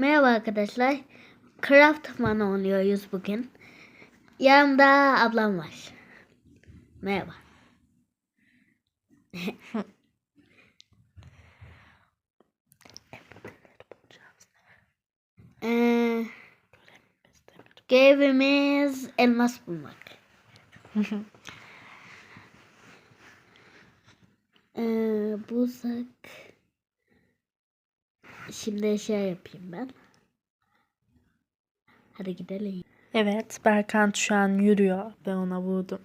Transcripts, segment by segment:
Merhaba arkadaşlar. Craftman oynuyoruz bugün. Yanımda ablam var. Merhaba. Ee, görevimiz elmas bulmak. ee, bulsak Şimdi şey yapayım ben. Hadi gidelim. Evet, Berkant şu an yürüyor. Ben ona vurdum.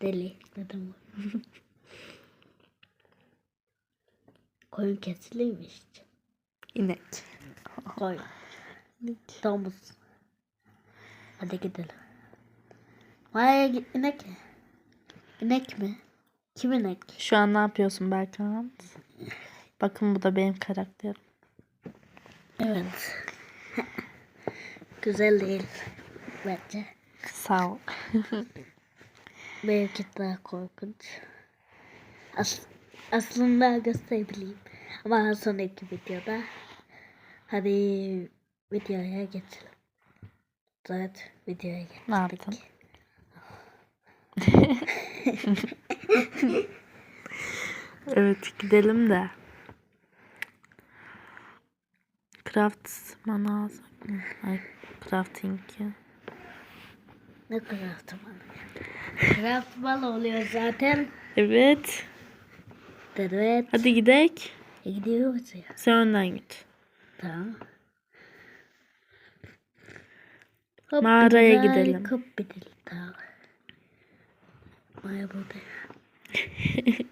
Deli. Neden bu? Koyun kesiliymiş. İnek. Koyun. Domuz. Hadi gidelim. Vay git inek mi? İnek mi? Kim inek? Şu an ne yapıyorsun Berkant? Bakın bu da benim karakterim. Evet. Güzel değil. Bence. Sağ ol. Belki daha korkunç. As aslında gösterebileyim. Ama sonraki videoda. Hadi videoya geçelim. Evet videoya geçtik. Ne yaptın? Evet gidelim de. Craftman alsak mı? Ay, crafting ya. Ne craftman? Craftman oluyor zaten. Evet. Evet. Hadi gidek. E, gidiyoruz ya. Sen önden git. Tamam. Hop Mağaraya gidelim, gidelim. Hop gidelim. Tamam. Maya burada.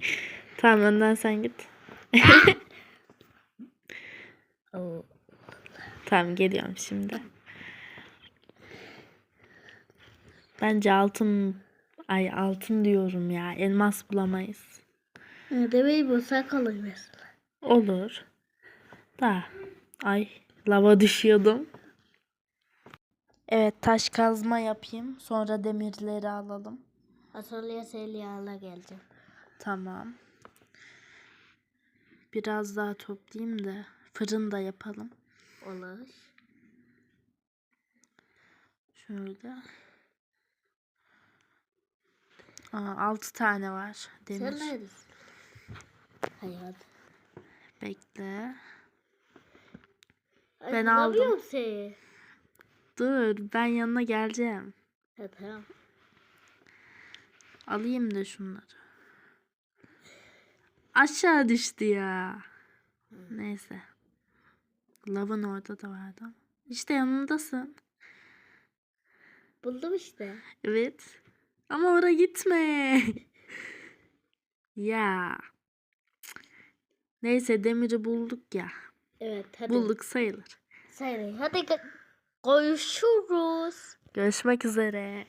Tamam önden sen git. Tamam geliyorum şimdi. Bence altın ay altın diyorum ya. Elmas bulamayız. Demeyi bulsak olur mesela. Olur. Da ay lava düşüyordum. Evet taş kazma yapayım. Sonra demirleri alalım. Asolya Selya'la geleceğim. Tamam. Biraz daha toplayayım da fırın da yapalım. Olur. Şöyle. Aa, 6 tane var demir. Sen neredesin? Hayat. Bekle. Ay, Ben aldım. Seni. Dur ben yanına geleceğim. Ha, tamam. Alayım da şunları. Aşağı düştü ya. Neyse. Lavın orada da vardı ama. İşte yanındasın. Buldum işte. Evet. Ama oraya gitme. ya. Neyse demiri bulduk ya. Evet hadi. Bulduk sayılır. Sayın hadi konuşuruz. Görüşmek üzere.